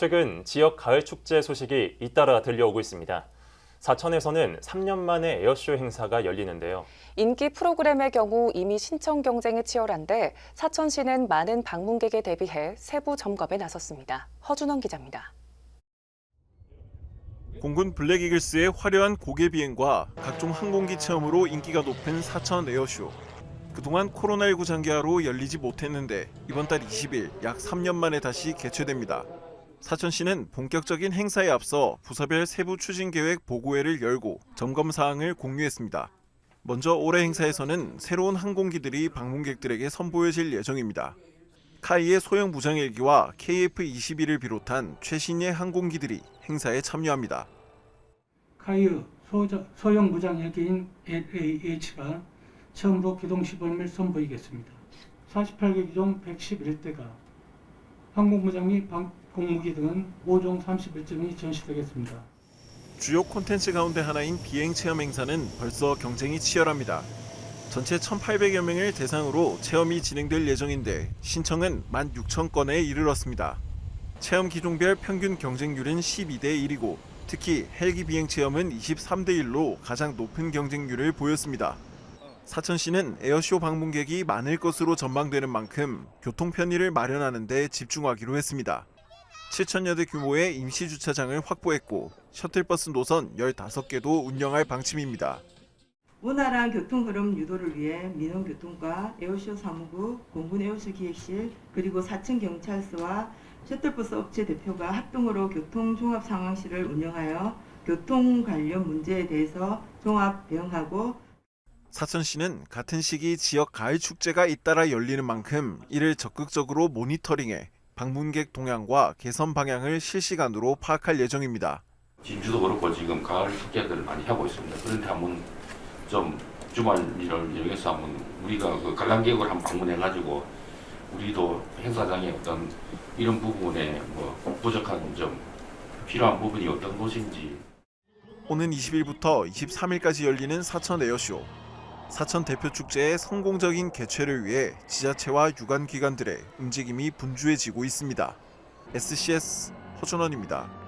최근 지역 가을 축제 소식이 잇따라 들려오고 있습니다. 사천에서는 3년 만에 에어쇼 행사가 열리는데요. 인기 프로그램의 경우 이미 신청 경쟁이 치열한데 사천시는 많은 방문객에 대비해 세부 점검에 나섰습니다. 허준원 기자입니다. 공군 블랙이글스의 화려한 고개 비행과 각종 항공기 체험으로 인기가 높은 사천 에어쇼. 그동안 코로나19 장기화로 열리지 못했는데 이번 달 20일 약 3년 만에 다시 개최됩니다. 사천시는 본격적인 행사에 앞서 부서별 세부 추진 계획 보고회를 열고 점검 사항을 공유했습니다. 먼저 올해 행사에서는 새로운 항공기들이 방문객들에게 선보여질 예정입니다. 카이의 소형 무장 헬기와 KF-21을 비롯한 최신의 항공기들이 행사에 참여합니다. 소저- 소형 무장 헬기인 LAH가 처음으로 기동 시범을 선보이겠습니다. 48개 기종 111대가 항공무장 및 방- 공무기 등은 5종 31점이 전시되겠습니다. 주요 콘텐츠 가운데 하나인 비행 체험 행사는 벌써 경쟁이 치열합니다. 전체 1,800여 명을 대상으로 체험이 진행될 예정인데 신청은 16,000건에 이르렀습니다. 체험 기종별 평균 경쟁률은 12대 1이고 특히 헬기 비행 체험은 23대 1로 가장 높은 경쟁률을 보였습니다. 사천시는 에어쇼 방문객이 많을 것으로 전망되는 만큼 교통 편의를 마련하는 데 집중하기로 했습니다. 7천여 대 규모의 임시 주차장을 확보했고 셔틀버스 노선 15개도 운영할 방침입니다. 원활한 교통 흐름 유도를 위해 민원교통과 에어쇼 사무국, 공군 에어쇼 기획실, 그리고 사천 경찰서와 셔틀버스 업체 대표가 합동으로 교통 종합 상황실을 운영하여 교통 관련 문제에 대해서 종합 대응하고 사천시는 같은 시기 지역 가을 축제가 잇따라 열리는 만큼 이를 적극적으로 모니터링해 방문객 동향과 개선 방향을 실시간으로 파악할 예정입니다. 진주도 그렇고 지금 가을 축제들을 많이 하고 있습니다. 그런데 한번 좀 주말을 이용해서 한번 우리가 그 관람객을 한번 방문해가지고 우리도 행사장의 어떤 이런 부분에 뭐 부족한 점, 필요한 부분이 어떤 것인지 오는 20일부터 23일까지 열리는 사천 에어쇼. 사천 대표 축제의 성공적인 개최를 위해 지자체와 유관 기관들의 움직임이 분주해지고 있습니다. SCS 허준원입니다.